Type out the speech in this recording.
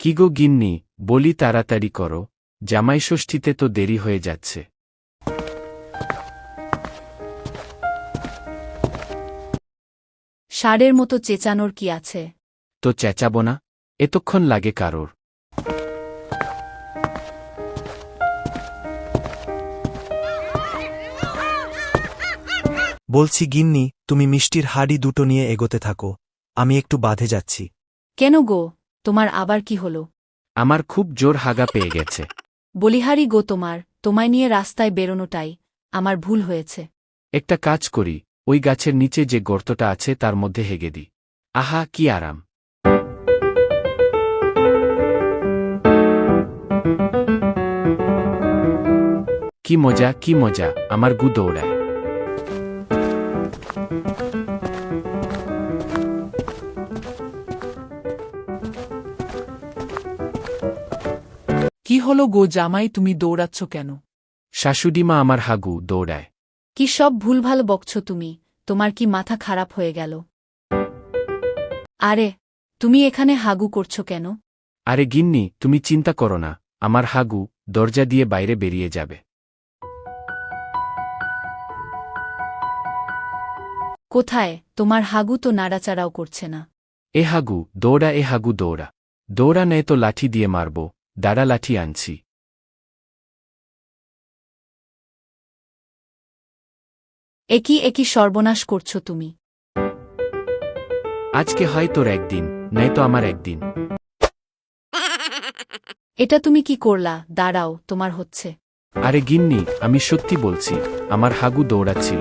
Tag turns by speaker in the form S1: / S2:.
S1: কি গো গিন্নি বলি তাড়াতাড়ি করো জামাই ষষ্ঠীতে তো দেরি হয়ে যাচ্ছে।
S2: ষাঁড়ের মতো চেঁচানোর কি আছে?
S1: তো চেঁচাবো না এতক্ষণ লাগে কারোর।
S3: বলছি গিন্নি তুমি মিষ্টির হাড়ি দুটো নিয়ে এগোতে থাকো আমি একটু বাঁধে যাচ্ছি।
S2: কেন গো? তোমার আবার কি হলো?
S1: আমার খুব জোর হাগা পেয়ে গেছে।
S2: বলিহারি গো তোমার তোমায় নিয়ে রাস্তায় বেরোনোটাই আমার ভুল হয়েছে।
S1: একটা কাজ করি ওই গাছের নিচে যে গর্তটা আছে তার মধ্যে হেগে দিই। আহা কি আরাম। কি মজা কি মজা আমার গু দৌড়ায়।
S4: কি হলো গো জামাই তুমি দৌড়াচ্ছ কেন?
S1: শাশুডিমা আমার হাগু দৌড়ায়।
S2: কি সব ভুলভাল বকছ তুমি তোমার কি মাথা খারাপ হয়ে গেল? আরে তুমি এখানে হাগু করছ কেন?
S1: আরে গিন্নি তুমি চিন্তা করো না আমার হাগু দরজা দিয়ে বাইরে বেরিয়ে যাবে।
S2: কোথায়? তোমার হাগু তো নাড়াচাড়াও করছে না।
S1: এ হাগু দৌড়া এ হাগু দৌড়া। দৌড়া নেয় তো লাঠি দিয়ে মারব। দাঁড়া লাঠি আনছি।
S2: একই একই সর্বনাশ করছ তুমি।
S1: আজকে হয় তোর একদিন নেয় তো আমার একদিন।
S2: এটা তুমি কি করলা? দাঁড়াও তোমার হচ্ছে।
S1: আরে গিন্নি আমি সত্যি বলছি আমার হাগু দৌড়াচ্ছিল।